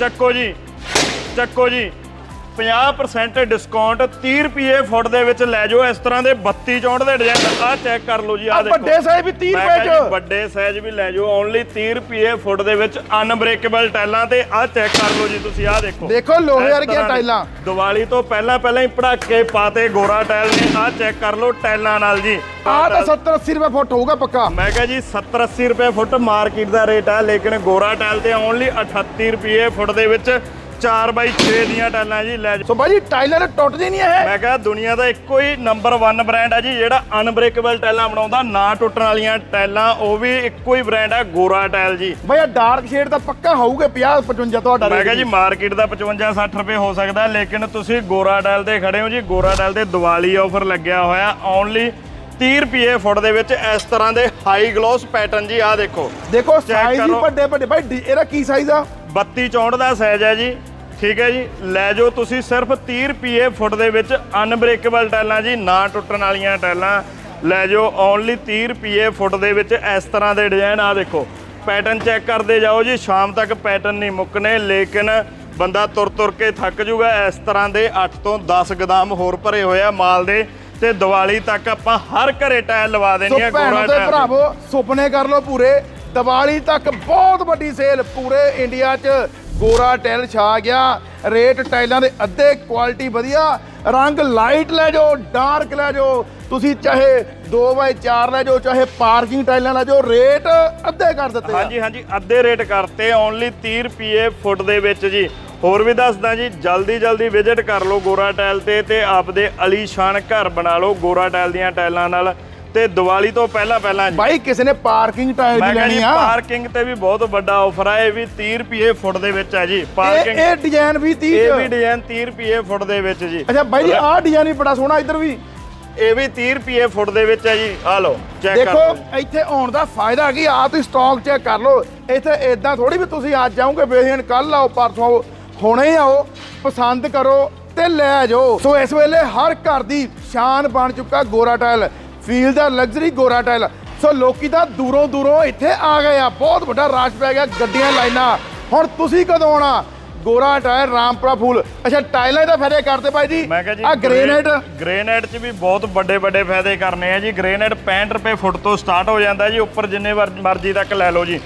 ਚੱਕੋ ਜੀ। ਚੱਕੋ ਜੀ। 50% ਡਿਸਕਾਊਂਟ 30 ਰੁਪਏ ਫੁੱਟ ਦੇ ਵਿੱਚ ਲੈ ਜਾਓ। ਇਸ ਤਰ੍ਹਾਂ ਦੇ 32 ਚੌਂਟ ਦੇ ਡਿਜ਼ਾਈਨ ਆ ਚੈੱਕ ਕਰ ਲਓ ਜੀ ਆ ਆ ਦੇਖੋ। ਵੱਡੇ ਸਾਈਜ਼ ਵੀ 30 ਮੈਂ ਰੁਪਏ ਚ। ਵੱਡੇ ਸਾਈਜ਼ ਵੀ ਲੈ ਜਾਓ ਓਨਲੀ 30 ਰੁਪਏ ਫੁੱਟ ਦੇ ਵਿੱਚ ਅਨਬ੍ਰੇਕੇਬਲ ਟਾਈਲਾਂ ਤੇ ਆ ਚੈੱਕ ਕਰ ਲਓ ਜੀ ਤੁਸੀਂ ਆ ਦੇਖੋ। ਦੇਖੋ ਲੋਹੇ ਵਰਗੀਆਂ। ਟਾਈਲਾਂ। ਦੀਵਾਲੀ ਤੋਂ ਪਹਿਲਾਂ ਪਹਿਲਾਂ ਹੀ ਪੜਾਕੇ ਪਾਤੇ ਗੋਰਾ ਟਾਈਲ ਨੇ ਆ ਚੈੱਕ ਕਰ ਲਓ ਟਾਈਲਾਂ ਨਾਲ ਜੀ। ਆ ਤਾਂ 70 80 ਰੁਪਏ ਫੁੱਟ ਹੋਊਗਾ ਪੱਕਾ। ਮੈਂ ਕਿਹਾ ਜੀ 70 80 ਰੁਪਏ ਫੁੱਟ ਮਾਰਕੀਟ ਦਾ ਰੇਟ ਹੈ ਲੇਕਿਨ ਗੋਰਾ ਟਾਈਲ ਤੇ ਓਨਲੀ 38 ਰੁਪਏ ਫੁੱਟ ਦੇ ਵਿੱਚ 4x6 ਦੀਆਂ ਟਾਈਲਾਂ ਜੀ ਲੈ ਸੋ ਬਾਈ ਜੀ ਟਾਈਲਰ ਟੁੱਟਦੀ ਨਹੀਂ ਇਹ। ਮੈਂ ਕਿਹਾ ਦੁਨੀਆ ਦਾ ਇੱਕੋ ਹੀ ਨੰਬਰ 1 ਬ੍ਰਾਂਡ ਹੈ ਜੀ ਜਿਹੜਾ ਅਨਬ੍ਰੇਕੇਬਲ ਟਾਈਲਾਂ ਬਣਾਉਂਦਾ ਨਾ ਟੁੱਟਣ ਵਾਲੀਆਂ ਟਾਈਲਾਂ ਉਹ ਵੀ ਇੱਕੋ ਹੀ ਬ੍ਰਾਂਡ ਹੈ ਗੋਰਾ ਟਾਈਲ ਜੀ। ਬਾਈ ਆ ਡਾਰਕ ਸ਼ੇਡ ਤਾਂ ਪੱਕਾ ਹੋਊਗਾ 50 55 ਤੁਹਾਡਾ ਮੈਂ ਕਿਹਾ ਜੀ ਮਾਰਕੀਟ ਦਾ 55 60 ਰੁਪਏ ਹੋ ਸਕਦਾ ਲੇਕਿਨ ਤੁਸੀਂ ਗੋਰਾ ਟਾਈਲ ਤੇ ਖੜੇ ਹੋ ਜੀ ਗੋਰਾ ਟਾਈਲ ਤੇ ਦੀਵਾਲੀ ਆਫਰ ਲੱਗਿਆ ਹੋਇਆ ਓਨਲੀ 30 ਰੁਪਏ ਫੁੱਟ ਦੇ ਵਿੱਚ ਇਸ ਤਰ੍ਹਾਂ ਦੇ ਹਾਈ ਗਲੋਸ ਪੈਟਰਨ ਜੀ ਆਹ ਦੇਖੋ। ਦੇਖੋ ਸਾਈਜ਼ ਹੀ। ਵੱਡੇ ਵੱਡੇ ਡੀ- ਇਹਦਾ ਕੀ ਸਾਈਜ਼ ਆ? 32 64 ਦਾ ਸਾਈਜ਼ ਹੈ ਜੀ। ਠੀਕ ਹੈ ਜੀ ਲੈ ਜਾਓ ਤੁਸੀਂ ਸਿਰਫ 30 ਰੁਪਏ ਫੁੱਟ ਦੇ ਵਿੱਚ ਅਨਬ੍ਰੇਕੇਬਲ ਟਾਈਲਾਂ ਜੀ ਨਾ ਟੁੱਟਣ ਵਾਲੀਆਂ ਟਾਈਲਾਂ ਲੈ ਜਾਓ ਓਨਲੀ 30 ਰੁਪਏ ਫੁੱਟ ਦੇ ਵਿੱਚ ਇਸ ਤਰ੍ਹਾਂ ਦੇ ਡਿਜ਼ਾਈਨ ਆ ਦੇਖੋ। ਪੈਟਰਨ ਚੈੱਕ ਕਰਦੇ ਜਾਓ ਜੀ ਸ਼ਾਮ ਤੱਕ ਪੈਟਰਨ ਨਹੀਂ ਮੁੱਕਨੇ ਲੇਕਿਨ ਬੰਦਾ ਤੁਰ ਤੁਰ ਕੇ ਥੱਕ ਜੂਗਾ। ਇਸ ਤਰ੍ਹਾਂ ਦੇ 8 ਤੋਂ 10 ਗਦਾਮ ਹੋਰ ਭਰੇ ਹੋਏ ਆ ਮਾਲ ਦੇ ਤੇ ਦੀਵਾਲੀ ਤੱਕ ਆਪਾਂ ਹਰ ਘਰੇ ਟਾਇਲ ਲਵਾ ਦੇਣੀ ਆ ਤੇ ਟਾਇਲ। ਭਰਾਵੋ ਸੁਪਨੇ ਕਰ ਲਓ ਪੂਰੇ। ਦੀਵਾਲੀ ਤੱਕ ਬਹੁਤ ਵੱਡੀ ਸੇਲ ਪੂਰੇ ਇੰਡੀਆ 'ਚ ਗੋਰਾ ਟੈਲ ਛਾ ਗਿਆ। ਰੇਟ ਟਾਈਲਾਂ ਦੇ ਅੱਧੇ ਕੁਆਲਿਟੀ ਵਧੀਆ। ਰੰਗ ਲਾਈਟ ਲੈ ਜਾਓ, ਡਾਰਕ ਲੈ ਜਾਓ। ਤੁਸੀਂ ਚਾਹੇ 2x4 ਲੈ ਜਾਓ, ਚਾਹੇ ਪਾਰਕਿੰਗ ਟਾਈਲਾਂ ਲੈ ਜਾਓ, ਰੇਟ ਅੱਧੇ ਕਰ ਦਿੱਤੇ ਹਾਂਜੀ ਹਾਂਜੀ, ਅੱਧੇ ਰੇਟ ਕਰਤੇ ਓਨਲੀ 30 ਰੁਪਏ ਫੁੱਟ ਦੇ ਵਿੱਚ ਜੀ। ਹੋਰ ਵੀ ਦੱਸਦਾ ਜੀ, ਜਲਦੀ ਜਲਦੀ ਵਿਜ਼ਿਟ ਕਰ ਲਓ ਗੋਰਾ ਟਾਇਲ ਤੇ ਤੇ ਆਪਦੇ ਅਲੀਸ਼ਾਨ ਘਰ ਬਣਾ ਲਓ ਗੋਰਾ ਟਾਇਲ ਦੀਆਂ ਟਾਇਲਾਂ ਨਾਲ। ਤੇ ਦੀਵਾਲੀ ਤੋਂ ਪਹਿਲਾਂ ਪਹਿਲਾਂ ਜੀ। ਬਾਈ ਕਿਸੇ ਨੇ ਪਾਰਕਿੰਗ ਟਾਈਲ ਮੈਂ ਦੀ ਕਹਿੰਦੀ ਲੈਣੀ ਆ। ਪਾਰਕਿੰਗ ਤੇ ਵੀ ਬਹੁਤ ਵੱਡਾ ਆਫਰ ਹੈ ਇਹ ਵੀ 30 ਰੁਪਏ ਫੁੱਟ ਦੇ ਵਿੱਚ ਹੈ ਜੀ ਇਹ ਪਾਰਕਿੰਗ। ਇਹ ਡਿਜ਼ਾਈਨ ਵੀ 30 ਇਹ ਵੀ ਡਿਜ਼ਾਈਨ 30 ਰੁਪਏ ਫੁੱਟ ਦੇ ਵਿੱਚ ਜੀ। ਅੱਛਾ ਬਾਈ ਜੀ ਆਹ ਡਿਜ਼ਾਈਨ ਵੀ ਬੜਾ ਸੋਹਣਾ ਇੱਧਰ ਵੀ। ਇਹ ਵੀ 30 ਰੁਪਏ ਫੁੱਟ ਦੇ ਵਿੱਚ ਹੈ ਜੀ ਆ ਲਓ ਚੈੱਕ ਕਰ ਦੇਖੋ। ਇੱਥੇ ਆਉਣ ਦਾ ਫਾਇਦਾ ਕੀ ਆ ਤੁਸੀਂ ਸਟਾਕ ਚੈੱਕ ਕਰ ਲਓ। ਇੱਥੇ ਇਦਾਂ ਥੋੜੀ ਵੀ ਤੁਸੀਂ ਅੱਜ ਜਾਓਗੇ ਬੇਹਨ ਕੱਲ ਆਓ ਪਰਸੋਂ ਆਓ ਹੁਣੇ ਆਓ ਪਸੰਦ ਕਰੋ ਤੇ ਲੈ ਜਾਓ। ਸੋ ਇਸ ਵੇਲੇ ਹਰ ਘਰ ਦੀ ਸ਼ਾਨ ਬਣ ਚੁੱਕਾ ਗੋਰਾ ਟਾਇਲ। ਫੀਲ ਦਾ ਲਗਜ਼ਰੀ ਗੋਰਾ ਟਾਇਲ। ਸੋ ਲੋਕੀ ਤਾਂ ਦੂਰੋਂ ਦੂਰੋਂ ਇੱਥੇ ਆ ਗਏ ਆ। ਬਹੁਤ ਵੱਡਾ ਰਸ਼ ਪੈ ਗਿਆ ਗੱਡੀਆਂ ਲਾਈਨਾਂ। ਹੁਣ ਤੁਸੀਂ ਕਦੋਂ ਆਉਣਾ? ਗੋਰਾ ਟਾਇਲ ਰਾਮਪੁਰਾ ਫੂਲ। ਅੱਛਾ ਟਾਇਲਾਂ ਦਾ ਫਾਇਦੇ ਕਰਦੇ ਭਾਈ ਜੀ। ਮੈਂ ਕਿਹਾ ਜੀ ਆ ਗ੍ਰੇਨਾਈਟ ਗ੍ਰੇਨਾਈਟ 'ਚ ਵੀ ਬਹੁਤ ਵੱਡੇ ਵੱਡੇ ਫਾਇਦੇ ਕਰਨੇ ਆ ਜੀ। ਗ੍ਰੇਨਾਈਟ 65 ਰੁਪਏ ਫੁੱਟ ਤੋਂ ਸਟਾਰਟ ਹੋ ਜਾਂਦਾ ਜੀ। ਉੱਪਰ ਜਿੰਨੇ ਵਾਰ ਮਰਜ਼ੀ ਤੱਕ ਲੈ ਲਓ ਜੀ।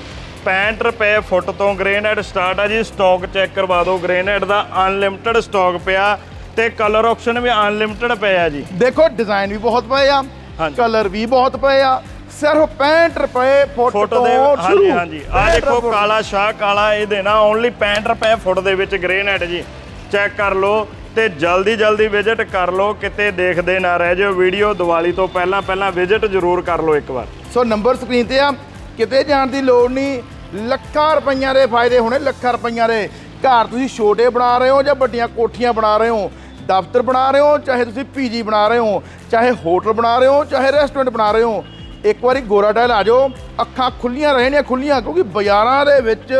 65 ਰੁਪਏ ਫੁੱਟ ਤੋਂ ਗ੍ਰੇਨਾਈਟ ਸਟਾਰਟ ਆ ਜੀ। ਸਟਾਕ ਚੈੱਕ ਕਰਵਾ ਦਿਓ। ਗ੍ਰੇਨਾਈਟ ਦਾ ਅਨਲਿਮਿਟਿਡ ਸਟਾਕ ਪਿਆ। ਤੇ ਕਲਰ ਆਪਸ਼ਨ ਵੀ ਅਨਲਿਮਿਟਿਡ ਪਿਆ ਜੀ। ਦੇਖੋ ਡਿਜ਼ਾਈਨ ਵੀ ਬਹੁਤ ਪਏ ਆ। ਕਲਰ ਵੀ ਬਹੁਤ ਪਏ ਆ। ਸਿਰਫ 65 ਰੁਪਏ ਫੁੱਟ ਤੋਂ ਹਾਂਜੀ ਹਾਂਜੀ। ਆ 65 ਦੇਖੋ। ਕਾਲਾ ਸ਼ਾਹ ਕਾਲਾ ਇਹ ਦੇਣਾ ਓਨਲੀ 65 ਰੁਪਏ ਫੁੱਟ ਦੇ ਵਿੱਚ ਗ੍ਰੇਨਾਈਟ ਜੀ। ਚੈੱਕ ਕਰ ਲਓ ਤੇ ਜਲਦੀ ਜਲਦੀ ਵਿਜ਼ਿਟ ਕਰ ਲਓ ਕਿਤੇ ਦੇਖਦੇ ਨਾ ਰਹਿ ਜਾਓ। ਵੀਡੀਓ ਦੀਵਾਲੀ ਤੋਂ ਪਹਿਲਾਂ ਪਹਿਲਾਂ ਵਿਜ਼ਿਟ ਜ਼ਰੂਰ ਕਰ ਲਓ ਇੱਕ ਵਾਰ। ਸੋ ਨੰਬਰ ਸਕਰੀਨ ਤੇ ਆ। ਕਿਤੇ ਜਾਣ ਦੀ ਲੋੜ ਨਹੀਂ। ਲੱਖਾਂ ਰੁਪਈਆਂ ਦੇ ਫਾਇਦੇ ਹੋਣੇ ਲੱਖਾਂ ਰੁਪਈਆਂ ਦੇ। ਘਰ ਤੁਸੀਂ ਛੋਟੇ ਬਣਾ ਰਹੇ ਹੋ ਜਾਂ ਵੱਡੀਆਂ ਕੋਠੀਆਂ ਬਣਾ ਰਹੇ ਹੋ? ਦਫ਼ਤਰ ਬਣਾ ਰਹੇ ਹੋ, ਚਾਹੇ ਤੁਸੀਂ ਪੀਜੀ ਬਣਾ ਰਹੇ ਹੋ, ਚਾਹੇ ਹੋਟਲ ਬਣਾ ਰਹੇ ਹੋ, ਚਾਹੇ ਰੈਸਟੋਰੈਂਟ ਬਣਾ ਰਹੇ ਹੋ, ਇੱਕ ਵਾਰੀ ਗੋਰਾ ਟਾਇਲ ਆ ਜਾਓ, ਅੱਖਾਂ ਖੁੱਲੀਆਂ ਰਹਿਣੀਆਂ ਖੁੱਲੀਆਂ ਕਿਉਂਕਿ ਬਾਜ਼ਾਰਾਂ ਦੇ ਵਿੱਚ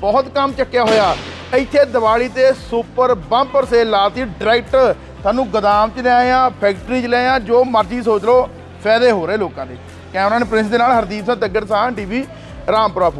ਬਹੁਤ ਕੰਮ ਚੱਕਿਆ ਹੋਇਆ। ਇੱਥੇ ਦੀਵਾਲੀ ਤੇ ਸੁਪਰ ਬੰਪਰ ਸੇਲ ਲਾਤੀ ਡਾਇਰੈਕਟ ਤੁਹਾਨੂੰ ਗਦਾਮ 'ਚ ਲੈ ਆਇਆ ਫੈਕਟਰੀ 'ਚ ਲੈ ਆਏ ਆ ਜੋ ਮਰਜ਼ੀ ਸੋਚ ਲਓ, ਫਾਇਦੇ ਹੋ ਰਹੇ ਲੋਕਾਂ ਦੇ। ਕੈਮਰਾਮੈਨ ਪ੍ਰਿੰਸ ਦੇ ਨਾਲ ਹਰਦੀਪ ਸਿੰਘ ਦੱਗੜ ਸਾਹ ਟੀਵੀ, ਰਾਮਪੁਰਾ ਫੂਲ